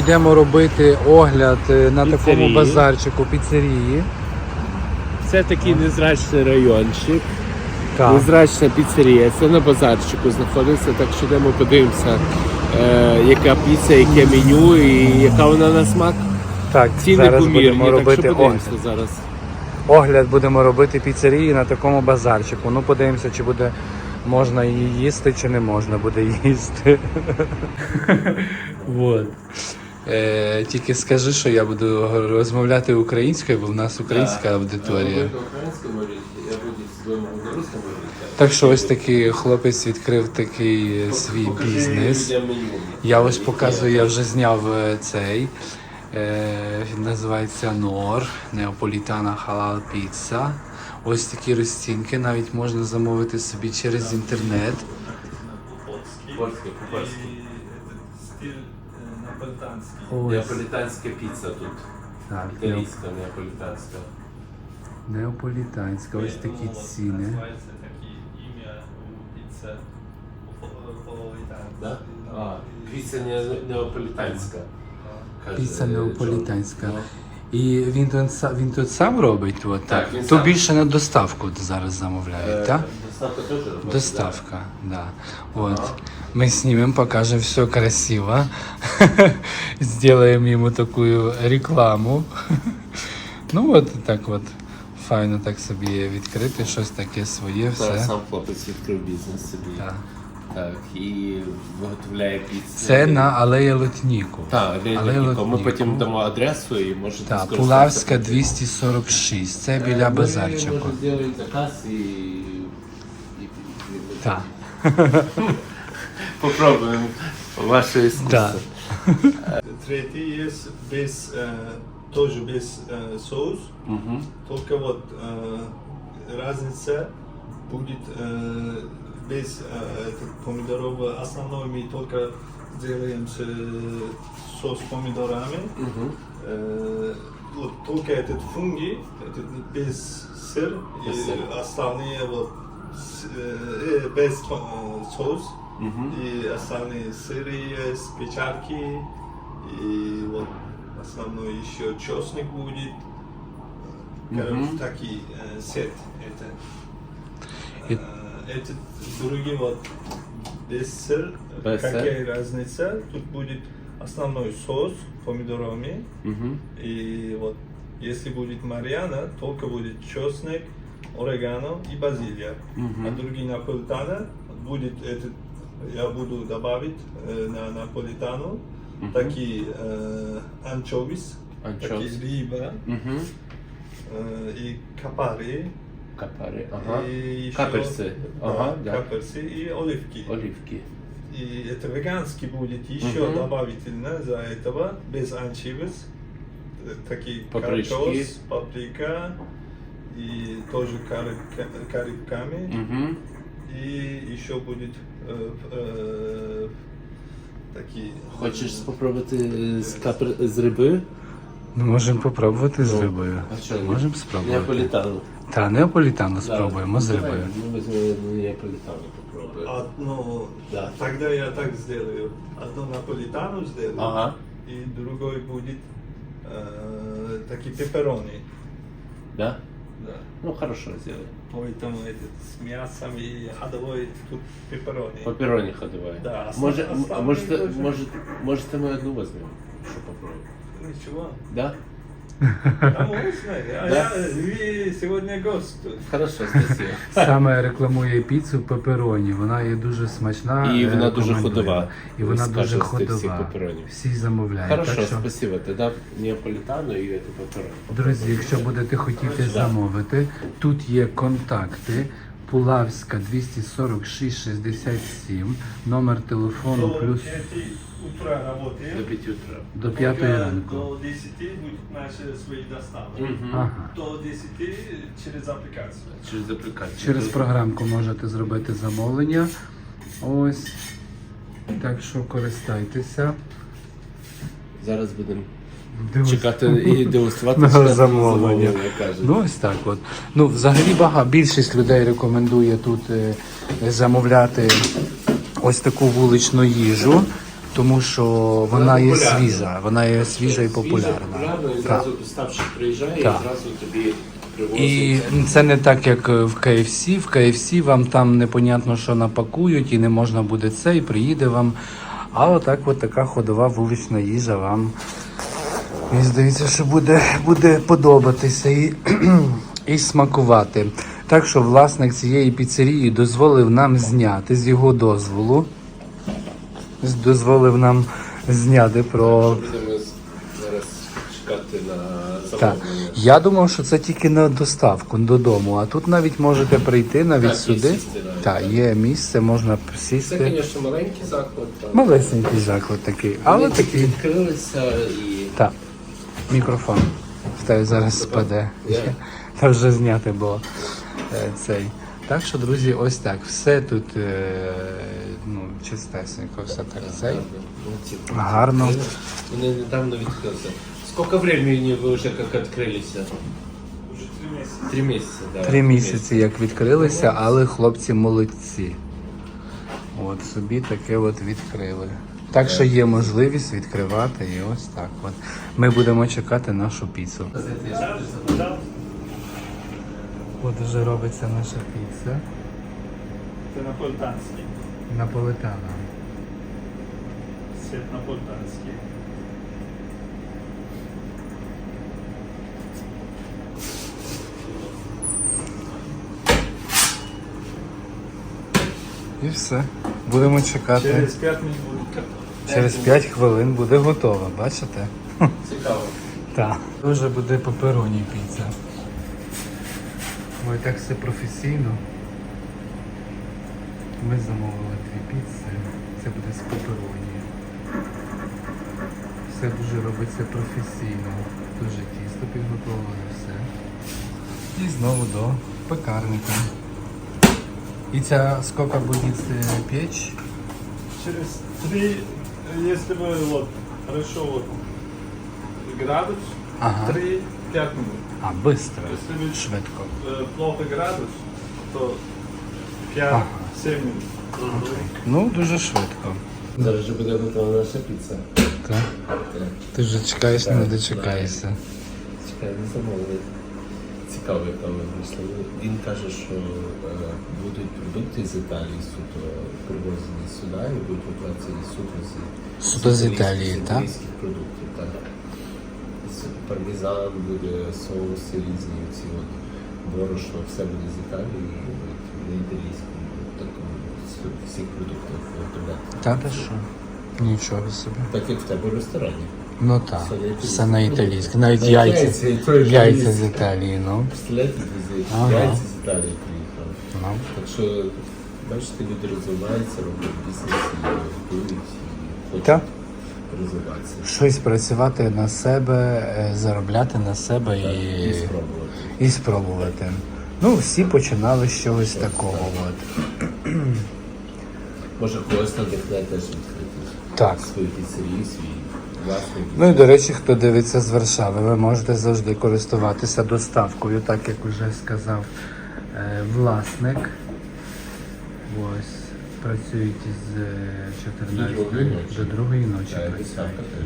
Йдемо робити огляд е, на такому базарчику піцерії. Це такий незрачний райончик, Так, незрачна піцерія. Це на базарчику знаходиться, так що йдемо подивимося, е, яка піца, яке меню і яка вона на смак. так Ціни зараз помірні, будемо так робити що огляд. подивимося зараз. огляд. Будемо робити піцерії на такому базарчику. Ну, подивимося, чи буде можна її їсти, чи не можна буде їсти. Вот. Е, тільки скажи, що я буду розмовляти українською, бо в нас українська аудиторія. Так що ось такий хлопець відкрив такий свій бізнес. Я ось показую, я вже зняв е, цей. Е, він називається Нор, Неаполітана Халал Піца. Ось такі розцінки, навіть можна замовити собі через інтернет. Польське, по-польськи. Е. Ось. Неаполітанська піца тут. Так, Італійська, неаполітанська. неаполітанська, ось такі ціни. Називається таке ім'я у піце Да? А, піца не, неаполітанська. каже Піца неаполітанська. Ну, І він тут, са- він тут сам робить? От, Так, він То сам. більше на доставку зараз замовляють, е, так? Доставка теж робить? Доставка, да. Вот. Мы снимем, покажем все красиво. Сделаем ему такую рекламу. Ну от так от. Файно так собі відкрити, щось таке своє, Так, все. сам хлопець відкрив бізнес собі. Так. Так, і виготовляє піцу. Це на алея Лотніку. Так, Алея. Ми Лотніку. потім дамо адресу і можете Так. Пулавська 246. Це біля Ми, базарчику. Може, зробити заказ і... і, і, і Так. Попробуємо ваше іскусство. Да. Третий є без, е, тоже без е, соус, Мгм. только вот э, разница будет э, без э, этих помидоров. Основной мы только делаем с э, сос с помидорами. Мгм. Э, вот только этот фунги, этот без сыр, Без и сыра. остальные вот с- э, э, без э, соус. Мгм. И остальные сыры есть, печарки. И вот основной еще чеснок будет. Короче, Мгм. такие э, сет это. Э, Эти другие вот без сыр. Без Какая разница? Тут будет основной соус помидорами. Мгм. И вот если будет Мариана, только будет чеснок, орегано и базилия. Мгм. А другие наполитана будет этот, я буду добавить э, на наполитану Мгм. такие э, анчоус, такие Анчоус. либо Мгм. э, и капари. Капари. Ага. И еще- Каперсы. Да, Ага, да. каперсы и оливки. Оливки. И это веганский будет еще Мгм. добавительно за этого, без анчивес. Э, Такие Папрички. паприка и тоже карри- карибками. Мгм. И еще будет э, э, такие... Хочеш спробувати з капер з риби? Ну, можемо попробувати з рибою. А що ні? Можемо спробувати. Неаполітану. Та неаполітану спробуємо з Да. рибою. Ну, візьмемо неаполітану попробуємо. Одно, Да. тогда я так сделаю. Одно наполитану сделаю, Ага. и другой будет э, такие пепперони. Да? Да. Ну, хорошо, сделай. Поэтому этот, с мясом и ходовой тут пепперони. Пепперони ходовая. Да, Может, м- а может, может, может, можете мы одну возьмем, чтобы попробовать. Ничего. Да? А можно? А я, сьогодні гост. Хорошо, спасибо. Саме рекламує піцу пепероні. Вона є дуже смачна. І е, вона дуже ходова. І вона дуже ходова. Всі замовляють. Хорошо, спасибо. Тоді неаполітано і пепероні. друзі, якщо будете хотіти замовити, тут є контакти. Пулавська 246 67, номер телефону До плюс утра. До 5 утра. до 5 ранку. До 10 будет наши свои доставки. Мгм. Ага. До 10 через аппликацию. Через аплікацію. Через програмку можете зробити замовлення. Ось. Так що користайтеся. Зараз будемо Дивись. чекати і дегустувати На чекати замовлення. кажуть. Ну ось так от. Ну, взагалі багато більшість людей рекомендує тут е, замовляти ось таку вуличну їжу. тому що вона є популярна. свіжа, вона є свіжа і популярна. популярна, і Так. зразу доставщик приїжджає Так. і зразу тобі привозить. І це не так, як в KFC. В KFC вам там непонятно, що напакують, і не можна буде це, і приїде вам. А отак, от така ходова вулична їжа вам. Мені здається, що буде, буде подобатися і, і смакувати. Так що власник цієї піцерії дозволив нам зняти з його дозволу. Дозволив нам зняти про Так. Я думав, що це тільки на доставку додому, а тут навіть можете прийти навіть Так, сюди. Так, так. є місце, можна Це, сісти. звісно, маленький заклад. Малесенький заклад такий, але такий. відкрилися і Так, мікрофон. В зараз спаде. Та вже зняти було е, цей. Так що, друзі, ось так. Все тут е, ну, чистесенько, все так цей. Гарно. Вони, недавно відкрилися. Сколько времени ви вже як відкрилися? Три місяці, да. Три місяці як відкрилися, але хлопці молодці. От собі таке от відкрили. Так що є можливість відкривати і ось так. От. Ми будемо чекати нашу піцу. От вже робиться наша піца. это наполитанский. Наполетана. Свет наполитанский. І все. Будемо чекати. Через пять минут будет как- Через 5 хвилин буде готова, бачите? Цікаво. Так. Дуже буде пепероні піца. Ой, так все професійно. Ми замовили дві піци. Це буде з пепероні. Все дуже робиться професійно. Дуже тісто підготовлене, все. І знову до пекарника. І ця скільки буде е, піч? Через три, если вы вот хорошо вот градус, Ага. 3-5 минут. А, швидко. Если вы Швидко. э, плохо градус, то 5-7 Ага. минут. Ну, дуже швидко. Зараз вже буде готова наша піца. Так. Ти вже чекаєш, не дочекаєшся. Чекай, не замовили. Цікаво, яка ми вийшла. Він каже, що е, будуть продукти з Італії суто привозені сюди і будуть готуватися суто з Суто з Італії, так? італійських продуктів, так. Пармезан буде, соуси різні, ці от борошно, все буде з Італії, і будуть на італійському такому всіх продуктах виготовляти. Та ти що? Нічого собі. Так як в тебе в ресторані. Ну так, Все на італійську. Навіть яйця. яйця, з Італії, ну. Друзі, Ага. яйця з Італії приїхали. ну. Так що, бачите, люди розвиваються, роблять бізнес і готують, і хочуть Так. розвиватися. Щось працювати на себе, е, заробляти на себе І і, спробувати. і спробувати. Ну, всі починали з чогось такого. От. Може, когось надихне теж відкрити Так. свою піцерію, свій Ну і до речі, хто дивиться з Варшави, ви можете завжди користуватися доставкою, так як вже сказав е, власник. Ось працюють е, 14 До другої ночі. до другої ночі. бізнес. працюють. Доставка теж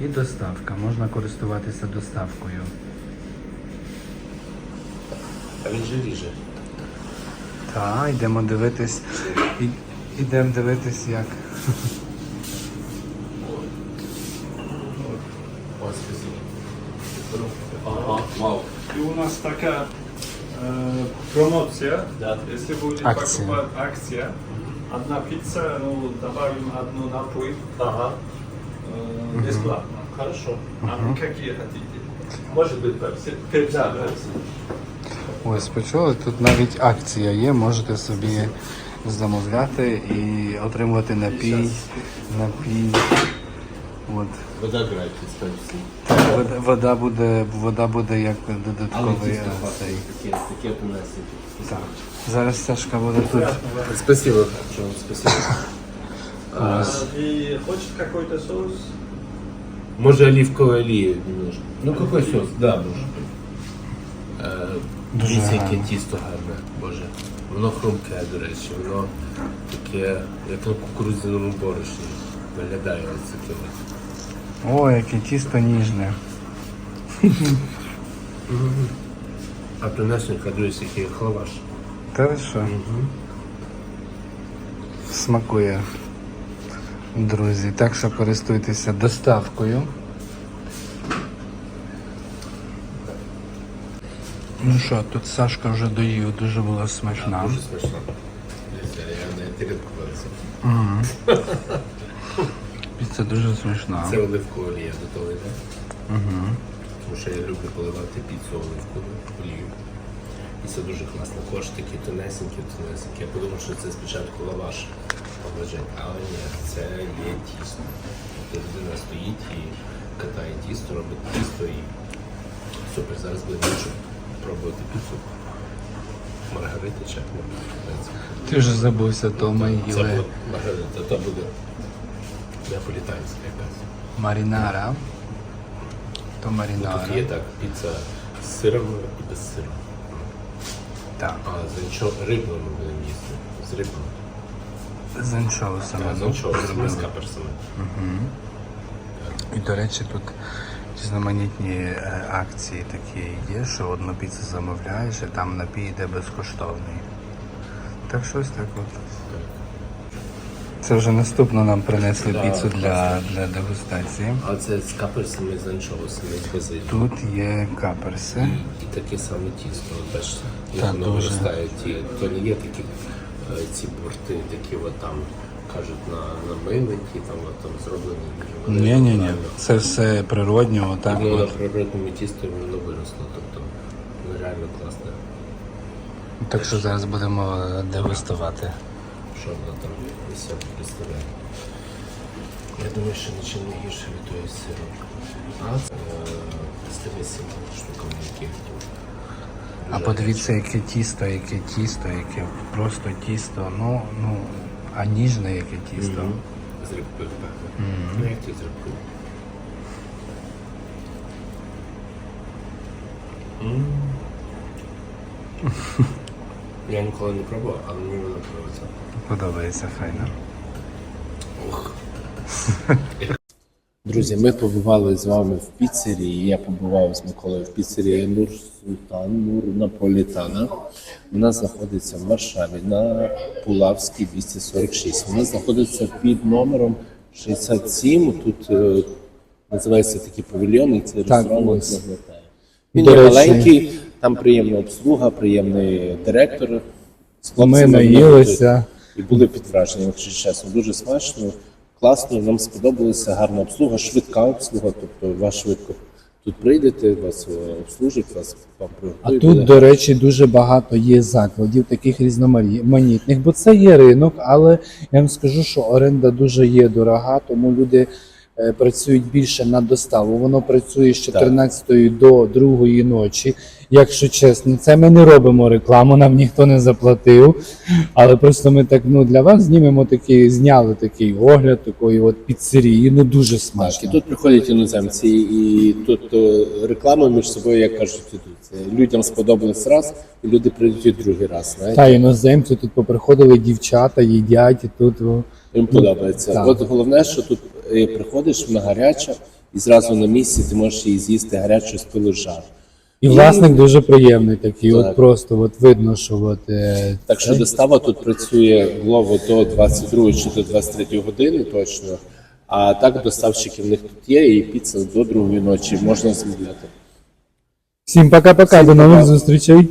є. І доставка. Можна користуватися доставкою. А він же ріже. Так, йдемо дивитись. І, йдемо дивитись, як. О, спасибо. Ага, вау И у нас такая э, промоция. Да. Если будете Акция. покупать акция, одна пицца, ну, добавим одну напой Ага. э, бесплатно. Хорошо. А вы какие хотите? Может быть, пепси. Пепси, Да, да. Ось почули, тут навіть акція є, можете собі замовляти і отримувати напій. Напій. От. Вода грає вода, вода буде, вода буде як додатковий е, цей. таке, таке у нас. Так. Зараз Сашка буде тут. Спасибо, спасибо. А, и хочет какой-то соус? Може оливковой олії немножко. Ну какой соус? Да, може. Е, Дуже яке тісто гарне, боже. Воно хрумке, до речі, воно таке, як на кукурудзяному борошні. Виглядає ось таке. О, яке тісто ніжне. А принесенька, дивись, який хлаваш. Та ви що? Смакує. Друзі, так що користуйтеся доставкою. Ну що, тут Сашка вже доїв, дуже була смачна. Дуже. Дивіться, я не купився. Піца дуже смачна. Це оливкова олія до того. Угу. Тому що я люблю поливати піцу оливковою олію. І це дуже класно. Корж такі тонесенькі, тонесенькі. Я подумав, що це спочатку лаваш лежить, але ні, це є тісто. Тобто людина стоїть і катає тісто, робить тісто і супер. Зараз дуже пробувати піцу. Маргарита чи. Ти вже забувся, то ми їли Маргарита, то буде неаполітанська якась. марінара. То Тут є так, піца з сиром і без сиру. Так. А з анчо... рибою ми будемо їсти. З рибою. З анчоусами. А з ну, анчоусами, з каперсами. І, до речі, тут різноманітні е, акції такі є, що одну піцу замовляєш, і там напій йде безкоштовний. Так щось так от. Це вже наступно нам принесли Да, піцу для, для дегустації. А це з каперсами, з анчоусами, з базиліком. Тут є каперси. І таке саме тісто, бачите, як Так, воно дуже. виростає. Ті, то не є такі е, ці борти, такі от там кажуть на, на милиті, там, от, там зроблені. Ні, ні, ні. Це все природньо, отак. Воно на От. природному тісті воно виросло, тобто воно реально класне. Так що зараз будемо дегустувати. Що воно там себе представляє. Я думаю, що нічим не гірше від тої сиру. А це е, з тими сім'ями штуками, які А подивіться, яке тісто, яке тісто, яке просто тісто. Ну, ну, а ніжне яке тісто. з рибкою пахне. Ну як ті з рибкою? М. Я ніколи не пробував, але мені воно подобається. Подобається файно. Друзі, ми побували з вами в піцерії. Я побував з Миколою в піцерії Нур Султан, Нур Наполітана. Вона знаходиться в Варшаві на Пулавській 246. Вона знаходиться під номером 67. Тут е, називається такий павільйон, і це ресторан ось. виглядає. Він До є речі- маленький, там приємна обслуга, приємний директор. З Ми наїлися. і були під враженням, якщо чесно. Дуже смачно, класно, нам сподобалося, гарна обслуга, швидка обслуга, тобто вас швидко тут прийдете, вас е, обслужать, вас вам А тут, буде. до речі, дуже багато є закладів, таких різноманітних, бо це є ринок, але я вам скажу, що оренда дуже є дорога, тому люди працюють більше на доставу. Воно працює з 14 до 2 ночі. Якщо чесно, це ми не робимо рекламу, нам ніхто не заплатив. Але просто ми так ну для вас знімемо такий, зняли такий огляд такої от піцерії. Ну дуже Так, і смачно. тут приходять іноземці, і тут е, реклама між собою, як кажуть, тут людям сподобалось раз, і люди прийдуть і другий раз. Знаєте? Та іноземці тут поприходили дівчата, їдять і тут. Їм подобається. так. От головне, що тут е, приходиш, вона гаряча, і зразу на місці ти можеш її з'їсти гарячу з пилу жар. І власник дуже приємний такий, Так. от просто от видно, що от, е, Так що достава тут працює глово до 22 чи до 23 години точно. А так доставщики в них тут є, і піца до другої ночі можна замовляти. всім пока-пока, до нових зустрічей.